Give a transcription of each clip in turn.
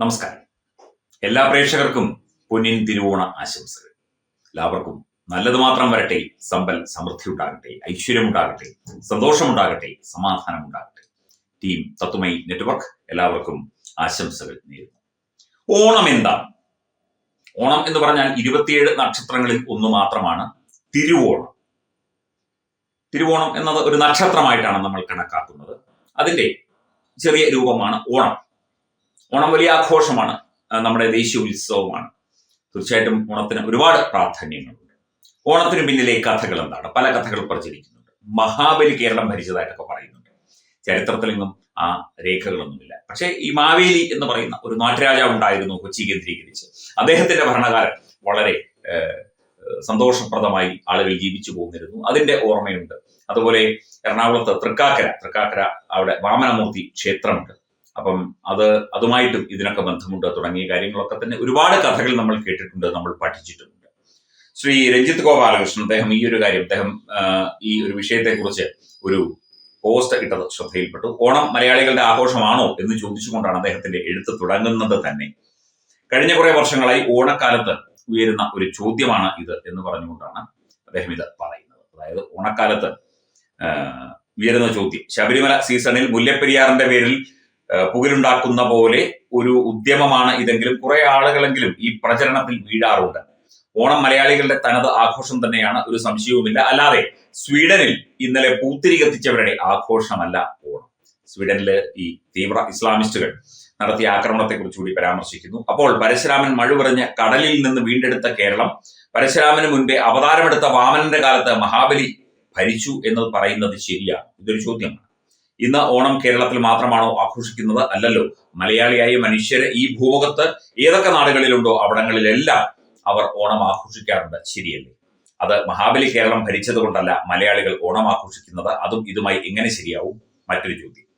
നമസ്കാരം. എല്ലാ പ്രേക്ഷകർക്കും പൊന്നിൻ തിരുവോണ ആശംസകൾ. എല്ലാവർക്കും നല്ലത് മാത്രം വരട്ടെ സമ്പൽ സമൃദ്ധി ഉണ്ടാകട്ടെ ഐശ്വര്യം ഉണ്ടാകട്ടെ സന്തോഷമുണ്ടാകട്ടെ സമാധാനം ഉണ്ടാകട്ടെ ടീം തത്തുമൈ നെറ്റ്വർക്ക് എല്ലാവർക്കും ആശംസകൾ നേരുന്നു. ഓണം എന്താണ്? ഓണം എന്ന് പറഞ്ഞാൽ ഇരുപത്തിയേഴ് നക്ഷത്രങ്ങളിൽ ഒന്ന് മാത്രമാണ് തിരുവോണം. തിരുവോണം എന്നത് ഒരു നക്ഷത്രമായിട്ടാണ് നമ്മൾ കണക്കാക്കുന്നത്. അതിന്റെ ചെറിയ രൂപമാണ് ഓണം. ഓണം വലിയ ആഘോഷമാണ്. നമ്മുടെ ദേശീയ ഉത്സവമാണ്. തീർച്ചയായിട്ടും ഓണത്തിന് ഒരുപാട് പ്രാധാന്യങ്ങളുണ്ട്. ഓണത്തിന് പിന്നിലെ കഥകൾ എന്താണ്? പല കഥകൾ പ്രചരിക്കുന്നുണ്ട്. മഹാബലി കേരളം ഭരിച്ചതായിട്ടൊക്കെ പറയുന്നുണ്ട്. ചരിത്രത്തിലെങ്ങും ആ രേഖകളൊന്നുമില്ല. പക്ഷേ ഈ മാവേലി എന്ന് പറയുന്ന ഒരു നാട്ടുരാജാവ് ഉണ്ടായിരുന്നു കൊച്ചി കേന്ദ്രീകരിച്ച്. അദ്ദേഹത്തിന്റെ ഭരണകാലം വളരെ സന്തോഷപ്രദമായി ആളുകൾ ജീവിച്ചു പോന്നിരുന്നു. അതിന്റെ ഓർമ്മയുണ്ട്. അതുപോലെ എറണാകുളത്ത് തൃക്കാക്കര തൃക്കാക്കര അവിടെ വാമനമൂർത്തി ക്ഷേത്രമുണ്ട്. അപ്പം അത് അതുമായിട്ടും ഇതിനൊക്കെ ബന്ധമുണ്ട്. തുടങ്ങിയ കാര്യങ്ങളൊക്കെ തന്നെ ഒരുപാട് കഥകൾ നമ്മൾ കേട്ടിട്ടുണ്ട് നമ്മൾ പഠിച്ചിട്ടുണ്ട്. ശ്രീ രഞ്ജിത്ത് ഗോപാലകൃഷ്ണൻ അദ്ദേഹം ഈ ഒരു കാര്യം അദ്ദേഹം ഈ ഒരു വിഷയത്തെക്കുറിച്ച് ഒരു പോസ്റ്റ് ഇട്ടത് ശ്രദ്ധയിൽപ്പെട്ടു. ഓണം മലയാളികളുടെ ആഘോഷമാണോ എന്ന് ചോദിച്ചുകൊണ്ടാണ് അദ്ദേഹത്തിന്റെ എഴുത്ത് തുടങ്ങുന്നത് തന്നെ. കഴിഞ്ഞ കുറെ വർഷങ്ങളായി ഓണക്കാലത്ത് ഉയരുന്ന ഒരു ചോദ്യമാണ് ഇത് എന്ന് പറഞ്ഞുകൊണ്ടാണ് അദ്ദേഹം ഇത് പറയുന്നത്. അതായത് ഓണക്കാലത്ത് ഉയരുന്ന ചോദ്യം ശബരിമല സീസണിൽ മുല്ലപ്പെരിയാറിന്റെ പേരിൽ പുകലുണ്ടാക്കുന്ന പോലെ ഒരു ഉദ്യമമാണ് ഇതെങ്കിലും കുറെ ആളുകളെങ്കിലും ഈ പ്രചരണത്തിൽ വീഴാറുണ്ട്. ഓണം മലയാളികളുടെ തനത് ആഘോഷം തന്നെയാണ് ഒരു സംശയവുമില്ല. അല്ലാതെ സ്വീഡനിൽ ഇന്നലെ പൂത്തിരി കത്തിച്ചവരുടെ ആഘോഷമല്ല ഓണം. സ്വീഡനിൽ ഈ തീവ്ര ഇസ്ലാമിസ്റ്റുകൾ നടത്തിയ ആക്രമണത്തെ കുറിച്ച് കൂടി പരാമർശിക്കുന്നു. അപ്പോൾ പരശുരാമൻ മഴുപറഞ്ഞ കടലിൽ നിന്ന് വീണ്ടെടുത്ത കേരളം പരശുരാമന് മുൻപേ അവതാരമെടുത്ത വാമനന്റെ കാലത്ത് മഹാബലി ഭരിച്ചു എന്ന് പറയുന്നത് ശരിയാണ്. ഇതൊരു ചോദ്യമാണ്. ഇന്ന് ഓണം കേരളത്തിൽ മാത്രമാണോ ആഘോഷിക്കുന്നത്? അല്ലല്ലോ. മലയാളിയായ മനുഷ്യരെ ഈ ഭൂമുഖത്ത് ഏതൊക്കെ നാടുകളിലുണ്ടോ അവിടങ്ങളിലെല്ലാം അവർ ഓണം ആഘോഷിക്കാറുണ്ട്. ശരിയല്ലേ? അത് മഹാബലി കേരളം ഭരിച്ചത് കൊണ്ടല്ല മലയാളികൾ ഓണം ആഘോഷിക്കുന്നത്. അതും ഇതുമായി എങ്ങനെ ശരിയാവും? മറ്റൊരു ചോദ്യം.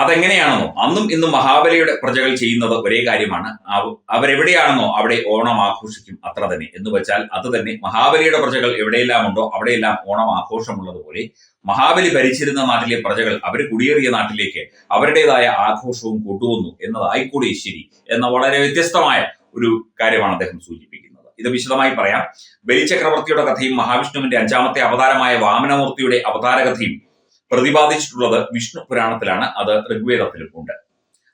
അതെങ്ങനെയാണെന്നോ അന്നും ഇന്നും മഹാബലിയുടെ പ്രജകൾ ചെയ്യുന്നത് ഒരേ കാര്യമാണ്. അവ- അവരെവിടെയാണെന്നോ അവിടെ ഓണം ആഘോഷിക്കും അത്ര തന്നെ. എന്ന് വെച്ചാൽ അത് തന്നെ മഹാബലിയുടെ പ്രജകൾ എവിടെയെല്ലാം ഉണ്ടോ അവിടെയെല്ലാം ഓണം ആഘോഷമുള്ളതുപോലെ മഹാബലി ഭരിച്ചിരുന്ന നാട്ടിലെ പ്രജകൾ അവർ കുടിയേറിയ നാട്ടിലേക്ക് അവരുടേതായ ആഘോഷവും കൊണ്ടുവന്നു എന്നതായിക്കൂടി ശരി എന്ന വളരെ വ്യത്യസ്തമായ ഒരു കാര്യമാണ് അദ്ദേഹം സൂചിപ്പിക്കുന്നത്. ഇത് വിശദമായി പറയാം. ബലിചക്രവർത്തിയുടെ കഥയും മഹാവിഷ്ണുവിന്റെ അഞ്ചാമത്തെ അവതാരമായ വാമനമൂർത്തിയുടെ അവതാര കഥയും പ്രതിപാദിച്ചിട്ടുള്ളത് വിഷ്ണു പുരാണത്തിലാണ്. അത് ഋഗ്വേദത്തിലും ഉണ്ട്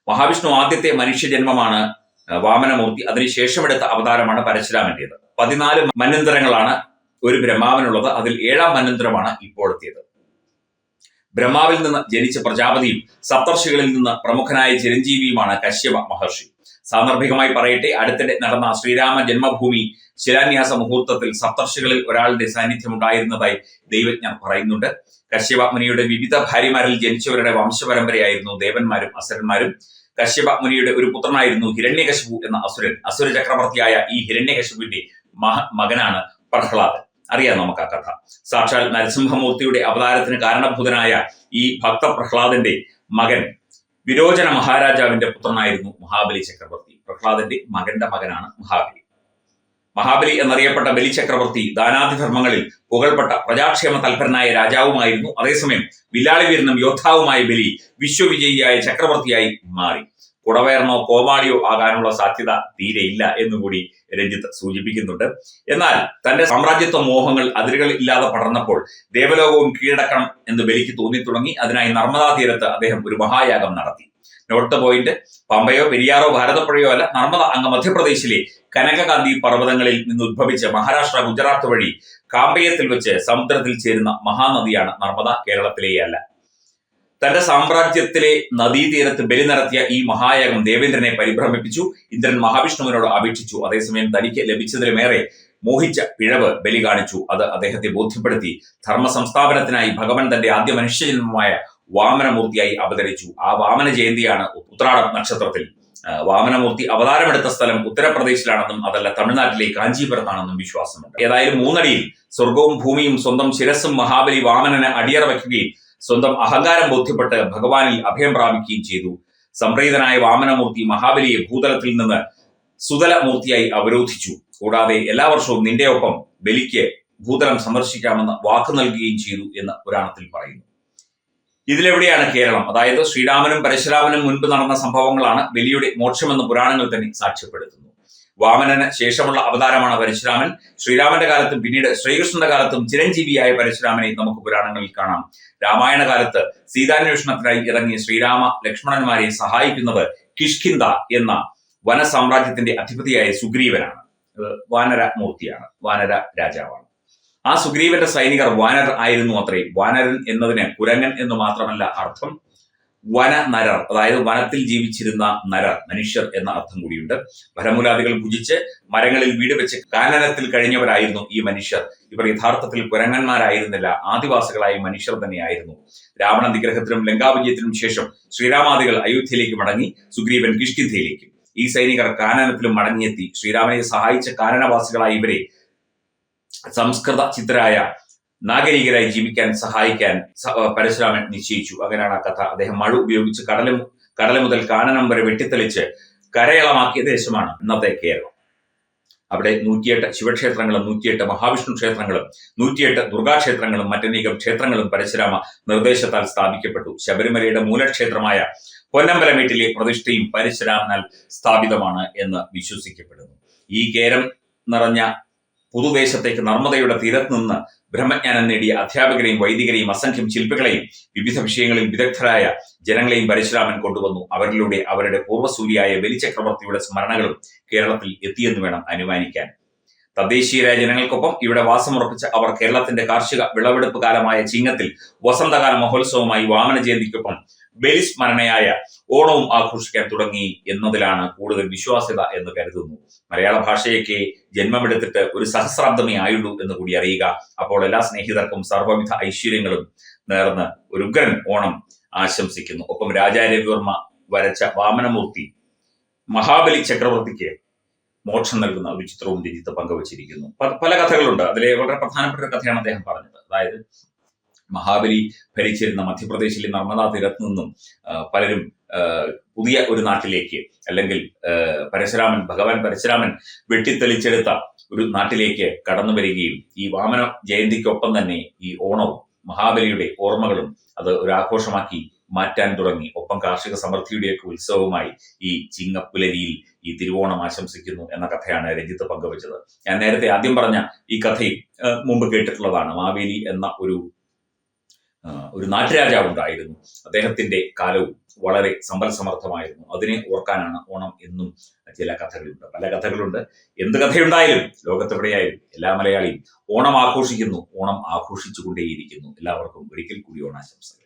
മഹാവിഷ്ണു ആദ്യത്തെ മനുഷ്യജന്മമാണ് വാമനമൂർത്തി. അതിനുശേഷമെടുത്ത അവതാരമാണ് പരശുരാമന്റേത്. പതിനാല് മന്വന്തരങ്ങളാണ് ഒരു ബ്രഹ്മാവിനുള്ളത്. അതിൽ ഏഴാം മന്വന്തരമാണ് ഇപ്പോഴത്തേത്. ബ്രഹ്മാവിൽ നിന്ന് ജനിച്ച പ്രജാപതിയും സപ്തർഷികളിൽ നിന്ന് പ്രമുഖനായ ചിരഞ്ജീവിയുമാണ് കശ്യപ മഹർഷി. സാന്ദർഭികമായി പറയട്ടെ. അടുത്തിടെ നടന്ന ശ്രീരാമ ജന്മഭൂമി ശിലാന്യാസ മുഹൂർത്തത്തിൽ സപ്തർഷികളിൽ ഒരാളുടെ സാന്നിധ്യം ഉണ്ടായിരുന്നതായി ദൈവജ്ഞർ പറയുന്നുണ്ട്. കശ്യപ മുനിയുടെ വിവിധ ഭാര്യമാരിൽ ജനിച്ചവരുടെ വംശപരമ്പരയായിരുന്നു ദേവന്മാരും അസുരന്മാരും. കശ്യപ മുനിയുടെ ഒരു പുത്രനായിരുന്നു ഹിരണ്യകശിപു എന്ന അസുരൻ. അസുര ചക്രവർത്തിയായ ഈ ഹിരണ്യകശിപുവിന്റെ മഹ മകനാണ് പ്രഹ്ലാദൻ. അറിയാം നമുക്ക് ആ കഥ. സാക്ഷാൽ നരസിംഹമൂർത്തിയുടെ അവതാരത്തിന് കാരണഭൂതനായ ഈ ഭക്ത പ്രഹ്ലാദന്റെ മകൻ വിരോചന മഹാരാജാവിന്റെ പുത്രനായിരുന്നു മഹാബലി ചക്രവർത്തി. പ്രഹ്ലാദന്റെ മകന്റെ മകനാണ് മഹാബലി. മഹാബലി എന്നറിയപ്പെട്ട ബലി ചക്രവർത്തി ദാനാധിധർമ്മങ്ങളിൽ പുകൾപ്പെട്ട പ്രജാക്ഷേമ തൽപരനായ രാജാവുമായിരുന്നു. അതേസമയം വില്ലാളി വീരനും യോദ്ധാവുമായ ബലി വിശ്വവിജയിയായ ചക്രവർത്തിയായി മാറി. കുടവയർന്നോ കോമാളിയോ ആകാനുള്ള സാധ്യത തീരെ തീരെയില്ല എന്നുകൂടി രഞ്ജിത്ത് സൂചിപ്പിക്കുന്നുണ്ട്. എന്നാൽ തന്റെ സാമ്രാജ്യത്വ മോഹങ്ങൾ അതിരുകൾ ഇല്ലാതെ പടർന്നപ്പോൾ ദേവലോകവും കീഴടക്കണം എന്ന് ബലിക്ക് തോന്നി തുടങ്ങി അതിനായി നർമ്മദാ തീരത്ത് അദ്ദേഹം ഒരു മഹായാഗം നടത്തി. നോട്ട് പോയിന്റ് പമ്പയോ പെരിയാറോ ഭാരതപ്പുഴയോ അല്ല നർമ്മദ അങ്ങ് മധ്യപ്രദേശിലെ കനകകാന്തി പർവതങ്ങളിൽ നിന്ന് ഉദ്ഭവിച്ച മഹാരാഷ്ട്ര ഗുജറാത്ത് വഴി കാമ്പയത്തിൽ വെച്ച് സമുദ്രത്തിൽ ചേരുന്ന മഹാനദിയാണ് നർമ്മദ കേരളത്തിലെയല്ല. തന്റെ സാമ്രാജ്യത്തിലെ നദീതീരത്ത് ബലി നടത്തിയ ഈ മഹായാഗം ദേവേന്ദ്രനെ പരിഭ്രമിപ്പിച്ചു. ഇന്ദ്രൻ മഹാവിഷ്ണുവിനോട് അപേക്ഷിച്ചു. അതേസമയം തനിക്ക് ലഭിച്ചതിലുമേറെ മോഹിച്ച പിഴവ് ബലി കാണിച്ചു. അത് അദ്ദേഹത്തെ ബോധ്യപ്പെടുത്തി. ധർമ്മ സംസ്ഥാപനത്തിനായി ഭഗവാൻ തന്റെ ആദ്യ മനുഷ്യജന്മമായ വാമനമൂർത്തിയായി അവതരിച്ചു. ആ വാമന ജയന്തിയാണ് ഉത്രാടം നക്ഷത്രത്തിൽ. വാമനമൂർത്തി അവതാരമെടുത്ത സ്ഥലം ഉത്തർപ്രദേശിലാണെന്നും അതല്ല തമിഴ്നാട്ടിലെ കാഞ്ചീപുരത്താണെന്നും വിശ്വാസമുണ്ട്. ഏതായാലും മൂന്നടിയിൽ സ്വർഗവും ഭൂമിയും സ്വന്തം ശിരസും മഹാബലി വാമനന് അടിയറ വയ്ക്കുകയും സ്വന്തം അഹങ്കാരം ബോധ്യപ്പെട്ട് ഭഗവാനിൽ അഭയം പ്രാപിക്കുകയും ചെയ്തു. സംപ്രീതനായ വാമനമൂർത്തി മഹാബലിയെ ഭൂതലത്തിൽ നിന്ന് സുതല മൂർത്തിയായി അവരോധിച്ചു. കൂടാതെ എല്ലാ വർഷവും നിന്റെ ഒപ്പം ബലിക്ക് ഭൂതലം സന്ദർശിക്കാമെന്ന് വാക്ക് നൽകുകയും ചെയ്തു എന്ന് പുരാണത്തിൽ പറയുന്നു. ഇതിലെവിടെയാണ് കേരളം? അതായത് ശ്രീരാമനും പരശുരാമനും മുൻപ് നടന്ന സംഭവങ്ങളാണ് ബലിയുടെ മോക്ഷമെന്ന് പുരാണങ്ങൾ തന്നെ സാക്ഷ്യപ്പെടുത്തുന്നു. വാമനന് ശേഷമുള്ള അവതാരമാണ് പരശുരാമൻ. ശ്രീരാമന്റെ കാലത്തും പിന്നീട് ശ്രീകൃഷ്ണന്റെ കാലത്തും ചിരഞ്ജീവിയായ പരശുരാമനെ നമുക്ക് പുരാണങ്ങളിൽ കാണാം. രാമായണ കാലത്ത് സീതാന്വേഷണത്തിനായി ഇറങ്ങിയ ശ്രീരാമ ലക്ഷ്മണന്മാരെ സഹായിക്കുന്നത് കിഷ്കിന്ദ എന്ന വനസാമ്രാജ്യത്തിന്റെ അധിപതിയായ സുഗ്രീവനാണ്. വാനര മൂർത്തിയാണ് വാനര രാജാവാണ്. ആ സുഗ്രീവന്റെ സൈനികർ വാനർ ആയിരുന്നു അത്രേ. വാനരൻ എന്നതിന് കുരങ്ങൻ എന്ന് മാത്രമല്ല അർത്ഥം വന നരർ അതായത് വനത്തിൽ ജീവിച്ചിരുന്ന നരർ മനുഷ്യർ എന്ന അർത്ഥം കൂടിയുണ്ട്. വരമൂലാദികൾ ഭുജിച്ച് മരങ്ങളിൽ വീട് വെച്ച് കാനനത്തിൽ കഴിഞ്ഞവരായിരുന്നു ഈ മനുഷ്യർ. ഇവർ യഥാർത്ഥത്തിൽ കുരങ്ങന്മാരായിരുന്നില്ല ആദിവാസികളായ മനുഷ്യർ തന്നെയായിരുന്നു. രാവണ നിഗ്രഹത്തിനും ലങ്കാവിജയത്തിനും ശേഷം ശ്രീരാമാദികൾ അയോധ്യയിലേക്ക് മടങ്ങി സുഗ്രീവൻ കിഷ്കിന്ധയിലേക്കും ഈ സൈനികർ കാനനത്തിലും മടങ്ങിയെത്തി. ശ്രീരാമനെ സഹായിച്ച കാനനവാസികളായ ഇവരെ സംസ്കൃത ചിത്തരായ നാഗരികരായി ജീവിക്കാൻ സഹായിക്കാൻ പരശുരാമൻ നിശ്ചയിച്ചു. അങ്ങനെയാണ് ആ കഥ. അദ്ദേഹം മഴ ഉപയോഗിച്ച് കടലും കടല മുതൽ കാനനം വരെ വെട്ടിത്തെളിച്ച് കരയളമാക്കിയ ദേശമാണ് ഇന്നത്തെ കേരളം. അവിടെ നൂറ്റിയെട്ട് ശിവക്ഷേത്രങ്ങളും നൂറ്റിയെട്ട് മഹാവിഷ്ണു ക്ഷേത്രങ്ങളും നൂറ്റിയെട്ട് ദുർഗാക്ഷേത്രങ്ങളും മറ്റനേകം ക്ഷേത്രങ്ങളും പരശുരാമ നിർദ്ദേശത്താൽ സ്ഥാപിക്കപ്പെട്ടു. ശബരിമലയുടെ മൂലക്ഷേത്രമായ പൊന്നമ്പലമേട്ടിലെ പ്രതിഷ്ഠയും പരശുരാമനാൽ സ്ഥാപിതമാണ് എന്ന് വിശ്വസിക്കപ്പെടുന്നു. ഈ കേരം നിറഞ്ഞ പുതുദേശത്തേക്ക് നർമ്മദയുടെ തീരത്ത് നിന്ന് ബ്രഹ്മജ്ഞാനം നേടിയ അധ്യാപകരെയും വൈദികരെയും അസംഖ്യം ശില്പികളെയും വിവിധ വിഷയങ്ങളിൽ വിദഗ്ധരായ ജനങ്ങളെയും പരശുരാമൻ കൊണ്ടുവന്നു. അവരിലൂടെ അവരുടെ പൂർവസൂരിയായ ബലിചക്രവർത്തിയുടെ സ്മരണകളും കേരളത്തിൽ എത്തിയെന്ന് വേണം അനുമാനിക്കാൻ. തദ്ദേശീയരായ ജനങ്ങൾക്കൊപ്പം ഇവിടെ വാസമുറപ്പിച്ച അവർ കേരളത്തിന്റെ കാർഷിക വിളവെടുപ്പ് കാലമായ ചിങ്ങത്തിൽ വസന്തകാല മഹോത്സവമായി വാമന ജയന്തിക്കൊപ്പം ബലിസ്മരണയായ ഓണവും ആഘോഷിക്കാൻ തുടങ്ങി എന്നതിലാണ് കൂടുതൽ വിശ്വാസ്യത എന്ന് കരുതുന്നു. മലയാള ഭാഷയൊക്കെ ജന്മമെടുത്തിട്ട് ഒരു സഹസ്രാബ്ദമേ ആയുള്ളൂ എന്ന് കൂടി അറിയുക. അപ്പോൾ എല്ലാ സ്നേഹിതർക്കും സർവവിധ ഐശ്വര്യങ്ങളും നേർന്ന് ഒരു ഉഗ്രൻ ഓണം ആശംസിക്കുന്നു. ഒപ്പം രാജാരവിവർമ്മ വരച്ച വാമനമൂർത്തി മഹാബലി ചക്രവർത്തിക്ക് മോക്ഷം നൽകുന്ന ഒരു ചിത്രവും രഞ്ജിത്ത് പങ്കുവച്ചിരിക്കുന്നു. പല കഥകളുണ്ട്. അതിലെ വളരെ പ്രധാനപ്പെട്ട ഒരു കഥയാണ് അദ്ദേഹം പറഞ്ഞത്. അതായത് മഹാബലി ഭരിച്ചിരുന്ന മധ്യപ്രദേശിലെ നർമ്മദാ തീരത്ത് നിന്നും പലരും പുതിയ ഒരു നാട്ടിലേക്ക് അല്ലെങ്കിൽ പരശുരാമൻ ഭഗവാൻ പരശുരാമൻ വെട്ടിത്തെളിച്ചെടുത്ത ഒരു നാട്ടിലേക്ക് കടന്നു വരികയും ഈ വാമന ജയന്തിക്കൊപ്പം തന്നെ ഈ ഓണവും മഹാബലിയുടെ ഓർമ്മകളും അത് ഒരു ആഘോഷമാക്കി മാറ്റാൻ തുടങ്ങി. ഒപ്പം കാർഷിക സമൃദ്ധിയുടെയൊക്കെ ഉത്സവമായി ഈ ചിങ്ങപ്പുലരിയിൽ ഈ തിരുവോണം ആശംസിക്കുന്നു എന്ന കഥയാണ് രഞ്ജിത്ത് പങ്കുവച്ചത്. ഞാൻ നേരത്തെ ആദ്യം പറഞ്ഞ ഈ കഥയും മുമ്പ് കേട്ടിട്ടുള്ളതാണ്. മാവേലി എന്ന ഒരു ഒരു നാട്ടുരാജാവ് ഉണ്ടായിരുന്നു അദ്ദേഹത്തിന്റെ കാലവും വളരെ സമ്പൽ സമർത്ഥമായിരുന്നു. അതിനെ ഓർക്കാനാണ് ഓണം എന്നും ചില കഥകളുണ്ട്. പല കഥകളുണ്ട്. എന്ത് കഥയുണ്ടായാലും ലോകത്തെവിടെയായാലും എല്ലാ മലയാളിയും ഓണം ആഘോഷിക്കുന്നു ഓണം ആഘോഷിച്ചുകൊണ്ടേയിരിക്കുന്നു. എല്ലാവർക്കും ഒരിക്കൽ കൂടി ഓണാശംസകൾ.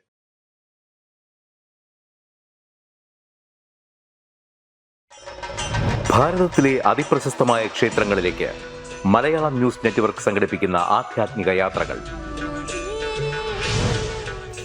ഭാരതത്തിലെ അതിപ്രശസ്തമായ ക്ഷേത്രങ്ങളിലേക്ക് മലയാളം ന്യൂസ് നെറ്റ്വർക്ക് സംഘടിപ്പിക്കുന്ന ആധ്യാത്മിക യാത്രകൾ.